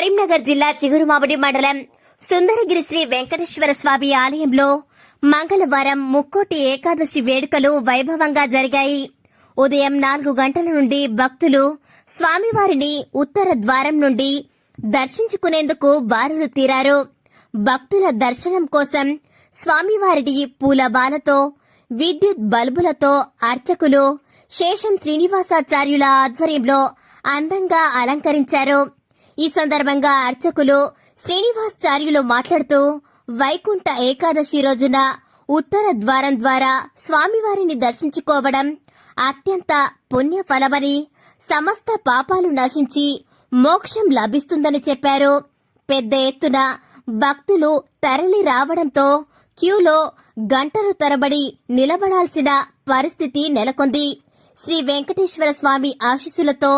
కరీంనగర్ జిల్లా చిగురుమామిడి మండలం సుందరగిరి శ్రీ వెంకటేశ్వర స్వామి ఆలయంలో మంగళవారం ముక్కోటి ఏకాదశి వేడుకలు వైభవంగా జరిగాయి. ఉదయం నాలుగు గంటల నుండి భక్తులు స్వామివారిని ఉత్తర ద్వారం నుండి దర్శించుకునేందుకు బారులు తీరారు. భక్తుల దర్శనం కోసం స్వామివారిని పూల బాలతో విద్యుత్ బల్బులతో అర్చకులు శేషం శ్రీనివాసాచార్యుల ఆధ్వర్యంలో అందంగా అలంకరించారు. ఈ సందర్భంగా అర్చకులు శ్రీనివాసాచార్యులు మాట్లాడుతూ వైకుంఠ ఏకాదశి రోజున ఉత్తర ద్వారం ద్వారా స్వామివారిని దర్శించుకోవడం అత్యంత పుణ్యఫలమని సమస్త పాపాలు నశించి మోక్షం లభిస్తుందని చెప్పారు. పెద్ద ఎత్తున భక్తులు తరలి రావడంతో క్యూలో గంటలు తరబడి నిలబడాల్సిన పరిస్థితి నెలకొంది. శ్రీ వెంకటేశ్వర స్వామి ఆశీస్సులతో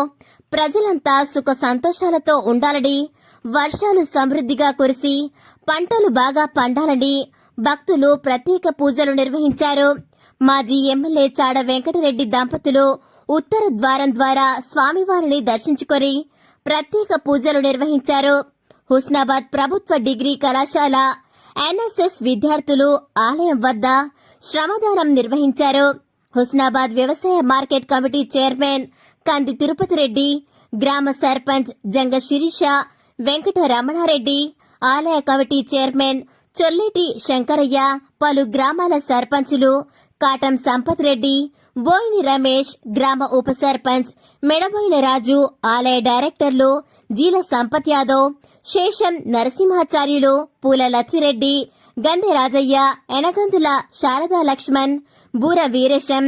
ప్రజలంతా సుఖ సంతోషాలతో ఉండాలని వర్షాలు సమృద్ధిగా కురిసి పంటలు బాగా పండాలని భక్తులు ప్రత్యేక పూజలు నిర్వహించారు. మాజీ ఎమ్మెల్యే చాడ వెంకటరెడ్డి దంపతులు ఉత్తర ద్వారం ద్వారా స్వామివారిని దర్శించుకొని ప్రత్యేక పూజలు నిర్వహించారు. హుస్నాబాద్ ప్రభుత్వ డిగ్రీ కళాశాల ఎన్ఎస్ఎస్ విద్యార్థులు ఆలయం వద్ద శ్రమదానం నిర్వహించారు. హుస్నాబాద్ వ్యవసాయ మార్కెట్ కమిటీ చైర్మన్ కంది తిరుపతి రెడ్డి గ్రామ సర్పంచ్ జంగ శిరీష వెంకట రమణారెడ్డి ఆలయ కమిటీ చైర్మన్ చొల్లేటి శంకరయ్య పలు గ్రామాల సర్పంచులు కాటం సంపత్ రెడ్డి బోయిని రమేష్ గ్రామ ఉప సర్పంచ్ మెడబోయిన రాజు ఆలయ డైరెక్టర్లు జీల సంపత్ యాదవ్ శేషం నరసింహాచార్యులు పూల లచ్చిరెడ్డి గంధ రాజయ్య ఎనగందుల శారదా లక్ష్మణ్ బూర వీరేశం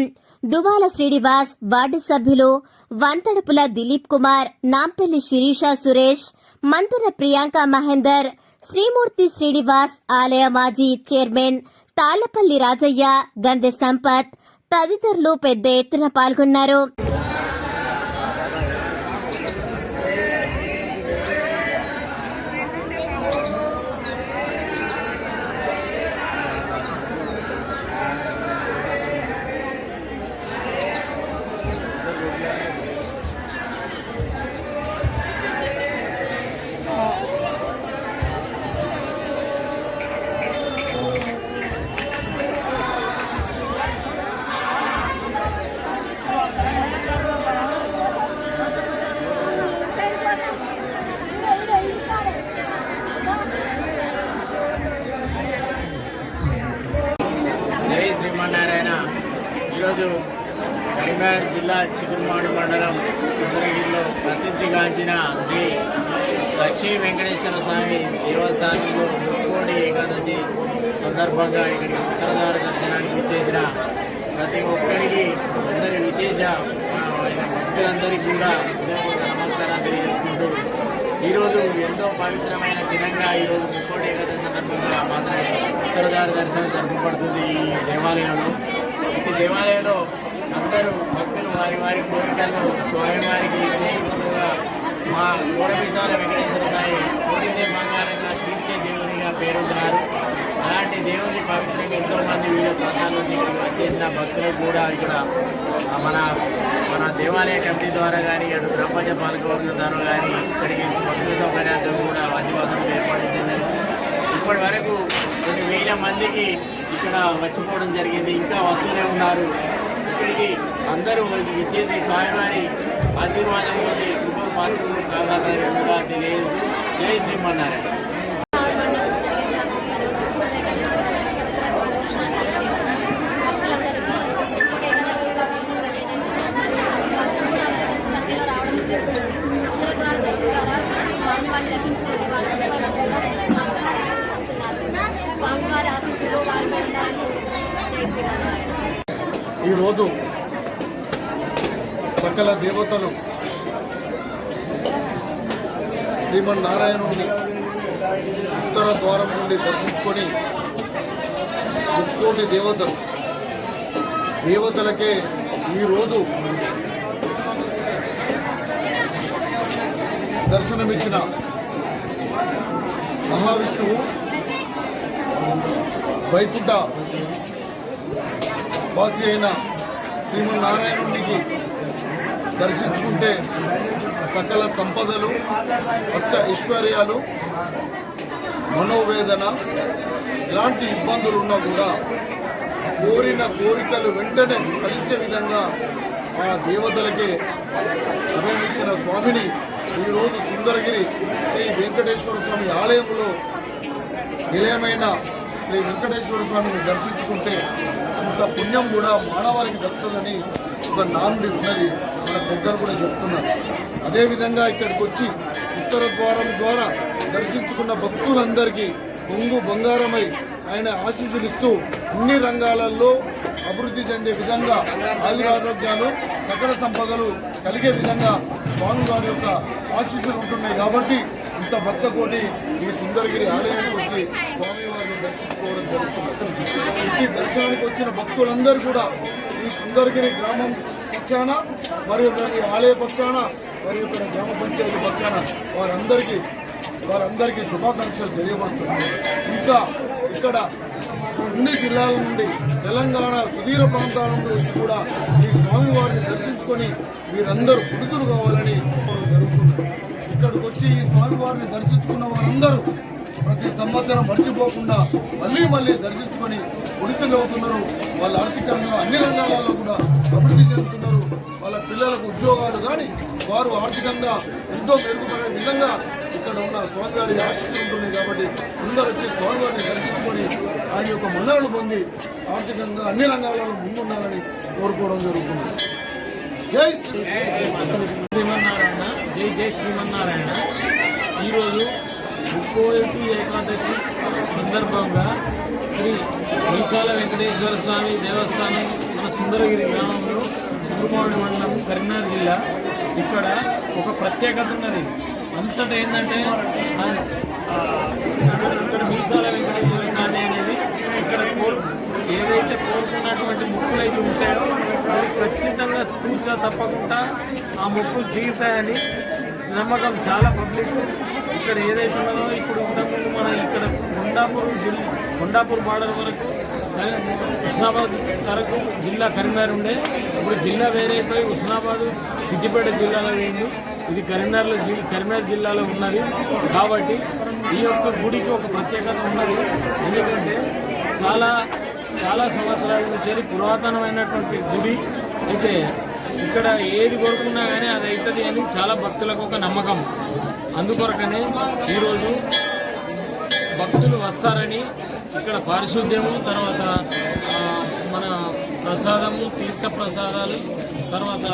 దుబాల శ్రీనివాస్ వార్డు సభ్యులు వంతడపుల దిలీప్ కుమార్ నాంపల్లి శిరీష సురేష్ మంతన ప్రియాంక మహేందర్ శ్రీమూర్తి శ్రీనివాస్ ఆలయ మాజీ చైర్మన్ తాళ్ళపల్లి రాజయ్య గంధె సంపత్ తదితరులు పెద్ద ఎత్తున పాల్గొన్నారు. శ్రీమన్నారాయణ ఈరోజు కరీంనగర్ జిల్లా చిగురుమాడు మండలం సుందరగిరిలో ప్రసిద్ధిగాంచిన శ్రీ లక్ష్మీ వెంకటేశ్వర స్వామి దేవస్థానంలో ముక్కోడి ఏకాదశి సందర్భంగా ఇక్కడికి ఉత్తరదార దర్శనానికి వచ్చేసిన ప్రతి ఒక్కరికి అందరి విశేష ఆయన భక్తులందరికీ కూడా హృదయపూర్వక నమస్కారాలు ఈరోజు ఎంతో పవిత్రమైన దినంగా ఈరోజు ముక్కోటి ఏకాదశి సందర్భంగా మాత్రమే ఉత్తరదారి దర్శనం జరపబడుతుంది ఈ దేవాలయంలో. ఈ దేవాలయంలో అందరూ భక్తులు వారి వారి కోరికలను స్వామివారికి వినయించుగా మా కోరవిశాల వెంకటేశ్వర స్వామి కోరిందే బంగారంగా తీర్చే దేవునిగా పేరొందినారు. అలాంటి దేవుని పవిత్రంగా ఎంతో మంది వివిధ ప్రాంతాల నుంచి ఇక్కడికి వచ్చేసిన భక్తులకు కూడా ఇక్కడ మన మన దేవాలయ కమిటీ ద్వారా కానీ అటు గ్రామ పంచాయతీ పాలకవర్గం ద్వారా కానీ ఇక్కడికి భక్తుల సౌకర్యాలతో కూడా వసతులు ఏర్పాటు చేసింది. ఇప్పటి వరకు కొన్ని వేల మందికి ఇక్కడ వచ్చిపోవడం జరిగింది. ఇంకా వస్తూనే ఉన్నారు. ఇక్కడికి అందరూ విచ్చేసి స్వామివారి ఆశీర్వాదం ఉంది కృప పాత్రలు కాగలరని కూడా తెలియజేస్తూ జై శ్రీమన్నారాయణ స్వామివారి ఆశీస్సులు వారి మీద ఉండాలని జై శ్రీరామ్ ఈరోజు సకల దేవతలు శ్రీమన్నారాయణుని ఉత్తర ద్వారం నుండి దర్శించుకొని ముక్కోటి దేవతలు. దేవతలకే ఈరోజు దర్శనమిచ్చిన మహావిష్ణువు వైకుంఠ వాసి అయిన శ్రీమన్నారాయణుడికి దర్శించుకుంటే సకల సంపదలు అష్ట ఐశ్వర్యాలు మనోవేదన ఎలాంటి ఇబ్బందులు ఉన్నా కూడా కోరిన కోరికలు వెంటనే ఫలించే విధంగా ఆ దేవతలకే అభయమిచ్చిన స్వామిని ఈరోజు సుందరగిరి శ్రీ వెంకటేశ్వర స్వామి ఆలయంలో నిలయమైన శ్రీ వెంకటేశ్వర స్వామిని దర్శించుకుంటే అంత పుణ్యం కూడా మానవాళికి దక్కుతుందని ఒక నానుడి ఉన్నది మన పెద్దలు కూడా చెప్తున్నారు. అదేవిధంగా ఇక్కడికి వచ్చి ఉత్తర ద్వారం ద్వారా దర్శించుకున్న భక్తులందరికీ పొంగు బంగారమై ఆయన ఆశీస్సులు ఇస్తూ అన్ని రంగాలలో అభివృద్ధి చెందే విధంగా ఆయురారోగ్యాలు సకల సంపదలు కలిగే విధంగా స్వామివారి యొక్క ఆశీస్సులు ఉంటున్నాయి. కాబట్టి ఇంత భక్త కోటి ఈ సుందరగిరి ఆలయానికి వచ్చి స్వామి దర్శించుకోవడం జరుగుతుంది ఈ దర్శనానికి వచ్చిన భక్తులందరూ కూడా ఈ సుందరగిరి గ్రామం పక్షాన మరియు ఈ ఆలయ పక్షాన మరియు ఇక్కడ గ్రామ పంచాయతీ పక్షాన వారందరికీ వారందరికీ శుభాకాంక్షలు తెలియబడుతున్నాయి ఇంకా ఇక్కడ అన్ని జిల్లాల నుండి తెలంగాణ సుదీర ప్రాంతాల నుండి కూడా ఈ స్వామివారిని దర్శించుకొని మీరందరూ పుడుతులు కావాలని కోరడం జరుగుతుంది ఇక్కడికి వచ్చి ఈ స్వామివారిని దర్శించుకున్న వారందరూ ప్రతి సంవత్సరం మర్చిపోకుండా మళ్ళీ మళ్ళీ దర్శించుకొని ఉడికలు అవుతున్నారు వాళ్ళ ఆర్థికంగా అన్ని రంగాలలో కూడా అభివృద్ధి చెందుతున్నారు. వాళ్ళ పిల్లలకు ఉద్యోగాలు కానీ వారు ఆర్థికంగా ఎంతో మెరుగుపడే విధంగా ఇక్కడ ఉన్న స్వామివారి ఆశిస్తుంటుంది కాబట్టి అందరూ వచ్చి స్వామివారిని దర్శించుకొని ఆయన యొక్క మన్నాడు పొంది ఆర్థికంగా అన్ని రంగాలలో ముందుండాలని కోరుకోవడం జరుగుతుంది. జై శ్రీ శ్రీమన్నారాయణ జై జై శ్రీమన్నారాయణ. ఈరోజు ముక్కోటి ఏకాదశి సందర్భంగా శ్రీ వైశాల వెంకటేశ్వర స్వామి దేవస్థానం మన సుందరగిరి గ్రామంలో చిరుమామిడి మండలం కరీంనగర్ జిల్లా. ఇక్కడ ఒక ప్రత్యేకత ఉన్నది. అంతటా ఏంటంటే ఇక్కడ మీసాల వెంకటేశ్వర స్వామి అనేది ఇక్కడ ఏదైతే కోరుకున్నటువంటి మొక్కులు అయితే ఉంటాయో అవి ఖచ్చితంగా తూచా తప్పకుండా ఆ మొక్కులు తీరుతాయని నమ్మకం చాలా పబ్లిక్. ఇక్కడ ఏదైతే ఉన్నదో ఇప్పుడు ఇంతకుముందు మన ఇక్కడ కొండాపూర్ జిల్లా కొండాపూర్ బార్డర్ వరకు హుస్నాబాద్ వరకు జిల్లా కరీంనగర్ ఉండే. ఇప్పుడు జిల్లా వేరైపోయి హుస్నాబాద్ సిద్దిపేట జిల్లాలో వేయండి. ఇది కరీంనగర్లో జి కరీంనగర్ జిల్లాలో ఉన్నది. కాబట్టి ఈ యొక్క గుడికి ఒక ప్రత్యేకత ఉన్నది. ఎందుకంటే చాలా చాలా సంవత్సరాల నుంచి పురాతనమైనటువంటి గుడి అయితే ఇక్కడ ఏది కోరుకున్నా కానీ అది అవుతుంది అని చాలా భక్తులకు ఒక నమ్మకం. అందుకొరకనే ఈరోజు భక్తులు వస్తారని ఇక్కడ పారిశుద్ధ్యము తర్వాత మన ప్రసాదము తీర్థ ప్రసాదాలు తర్వాత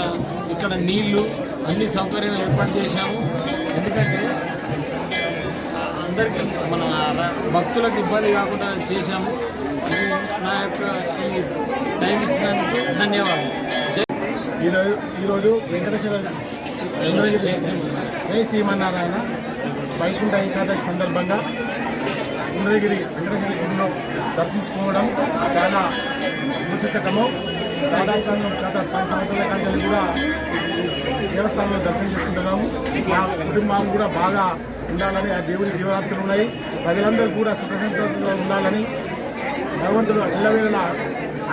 ఇక్కడ నీళ్ళు అన్ని సౌకర్యం ఏర్పాటు చేశాము. ఎందుకంటే అందరికీ మన భక్తులకు ఇబ్బంది కాకుండా చేశాము. నా యొక్క ఈ టైం ఇచ్చినందుకు ధన్యవాదాలు. ఈరోజు ఈరోజు వెంకటేశ్వర జై శ్రీమన్నారాయణ. వైకుంఠ ఏకాదశి సందర్భంగా ఇంద్రగిరి ఇంద్రగిరి గుడిలో దర్శించుకోవడం చాలా ముచ్చటము దాదాపు గత పది సంవత్సరాల కంటే కూడా దేవస్థానంలో దర్శనం చేసుకుంటున్నాము. మా కుటుంబాలు కూడా బాగా ఉండాలని ఆ దేవుడి జీవరాత్రులు ఉన్నాయి. ప్రజలందరూ కూడా సుఖసంతోషంగా ఉండాలని భగవంతుడు ఇళ్ళవేళ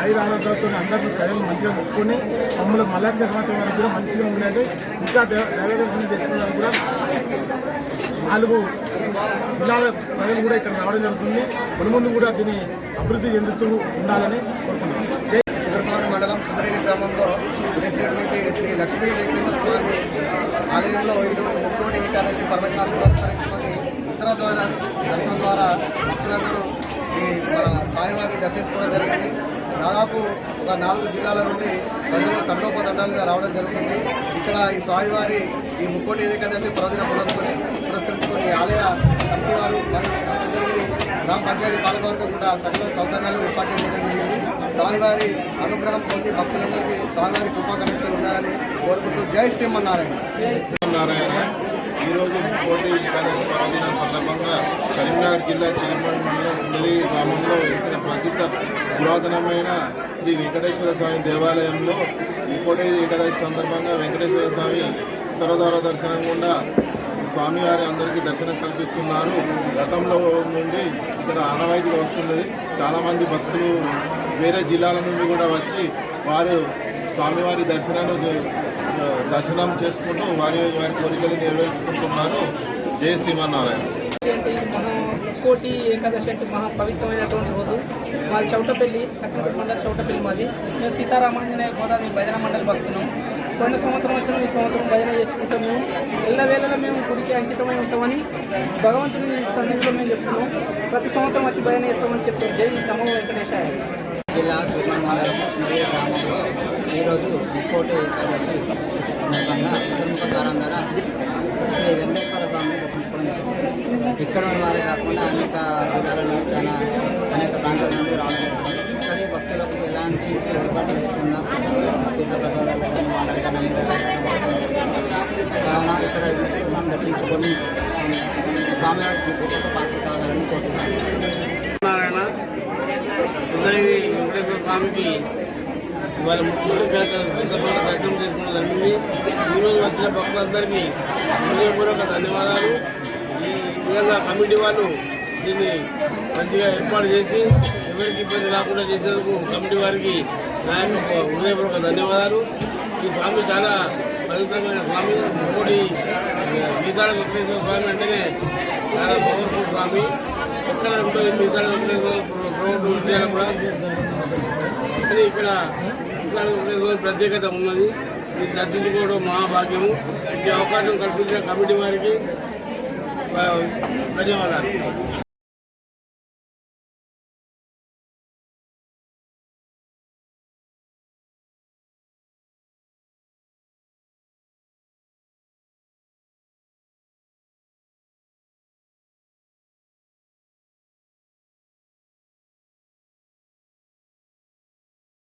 ఆయుర ఆరోగ్యాలతో అందరినీ ప్రజలు మంచిగా చూసుకొని మమ్మల్ని మల్లక్ష సంవత్సరం వరకు కూడా మంచిగా ఉండండి ఇంకా దేవ దైవ దర్శనం చేసుకోవడానికి కూడా నాలుగు జిల్లాల ప్రజలు కూడా ఇక్కడ రావడం జరుగుతుంది. మునుముందు కూడా దీన్ని అభివృద్ధి చెందుతూ ఉండాలని కోరుకుంటున్నాం. మండలం సుందరగిరి గ్రామంలో చేసినటువంటి శ్రీ లక్ష్మీ వెంకటేశ్వర స్వామి ఆలయంలో ఈరోజు ముక్కోటి ఏకాదశి పర్వదినాలు పురస్కరించుకుని యాత్ర ద్వారా దర్శనం ద్వారా భక్తులందరూ ఈ సాయివారిని స్వామివారిని దర్శించుకోవడం జరిగింది. దాదాపు ఒక నాలుగు జిల్లాల నుండి ప్రజలు తండోపతండాలుగా రావడం జరుగుతుంది. ఇక్కడ ఈ స్వామివారి ఈ ముక్కోటి ఏకాదశి పర్వదిన పురస్కొని పురస్కరించుకుని ఆలయ కమిటీ వారు గ్రామ పంచాయతీ పాలకవర్గం కూడా సకల సౌకర్యాలు ఏర్పాటు చేయడం జరిగింది. స్వామివారి అనుగ్రహం పొంది భక్తులందరికీ స్వామివారి కృపా కనెక్షన్ ఉండాలని కోరుకుంటూ జై శ్రీమన్నారాయణ. నారాయణ ఈరోజు కోటి ఏకాదశి సందర్భంగా కరీంనగర్ జిల్లా చిరుమల మండలం సుందరి గ్రామంలో వెలిసిన ప్రసిద్ధ పురాతనమైన శ్రీ వెంకటేశ్వర స్వామి దేవాలయంలో కోటి ఏకాదశి సందర్భంగా వెంకటేశ్వర స్వామి ఉత్తరద్వార దర్శనం గుండా స్వామివారి అందరికీ దర్శనం కల్పిస్తున్నారు. గతంలో నుండి ఇక్కడ ఆనవాయితీగా వస్తున్నది. చాలామంది భక్తులు వేరే జిల్లాల నుండి కూడా వచ్చి వారు స్వామివారి దర్శనాన్ని దర్శనం చేసుకుంటూ వారి వారి కోరికలు నెరవేర్చుకుంటున్నారు. జయ శ్రీమన్నారాయణ. కోటి ఏకాదశి అంటే మహా పవిత్రమైనటువంటి రోజు. మాది చౌటపల్లి లక్ష్మీపేట మండలి చౌటపల్లి మాది. మేము సీతారామాంజనేయ గోదావరి భజన మండలి భక్తున్నాం పోయిన సంవత్సరం వచ్చిన ఈ సంవత్సరం భజన చేసుకుంటాం మేము ఎల్లవేళలా మేము గుడికి అంకితమై ఉంటామని భగవంతుని సన్నిధిలో మేము చెప్తున్నాం. ప్రతి సంవత్సరం వచ్చి భజన చేస్తామని చెప్తాం జై నమో వెంకటేశాయ జిల్లా తిరుమల మండలం మరియు గ్రామంలో ఈరోజు ముక్కోటి ఏకాదశి సందర్భంగా ప్రముఖ దారంధర శ్రీ వెంకటేశ్వర స్వామిని దర్శించుకోవడం జరిగింది. ఇక్కడ ఉన్న వారే కాకుండా అనేక జిల్లాల నుండి చాలా అనేక ప్రాంతాల నుండి రావడం జరిగింది. ఇక్కడే భక్తులకు ఎలాంటి ఏర్పాటు లేకుండా తీర్థ ప్రసాదాలు కానీ వాళ్ళకి కానీ అనేక కావున ఇక్కడ వెంకటేశ్వర స్వామిని దర్శించుకొని స్వామివారి కృపకు పాత్ర కావాలని కోరుతున్నాను. నారాయణ. సుందరగిరి వెంకటేశ్వర స్వామికి వాళ్ళ ముఖ్యులు దర్శనం చేసుకోవడం జరిగింది ఈరోజు వచ్చిన భక్తులందరికీ హృదయపూర్వక ధన్యవాదాలు ఈ విధంగా కమిటీ వాళ్ళు దీన్ని మంచిగా ఏర్పాటు చేసి ఎవరికి ఇబ్బంది రాకుండా చేసేందుకు కమిటీ వారికి నా యొక్క హృదయపూర్వక ధన్యవాదాలు ఈ స్వామి చాలా పవిత్రమైన స్వామి ఇంకోటి మిగతాడ వెంకటేశ్వర స్వామి అంటేనే చాలా పవర్ఫుల్ స్వామి ఎక్కడ ఉంటుంది మిగతాడ వెంకటేశ్వర ప్రభుత్వం కూడా కానీ ఇక్కడ గీతాల ప్రత్యేకత ఉన్నది. ఇది దర్శించుకోవడం మహాభాగ్యము. ఈ అవకాశం కల్పించిన కమిటీ వారికి ధన్యవాదాలు.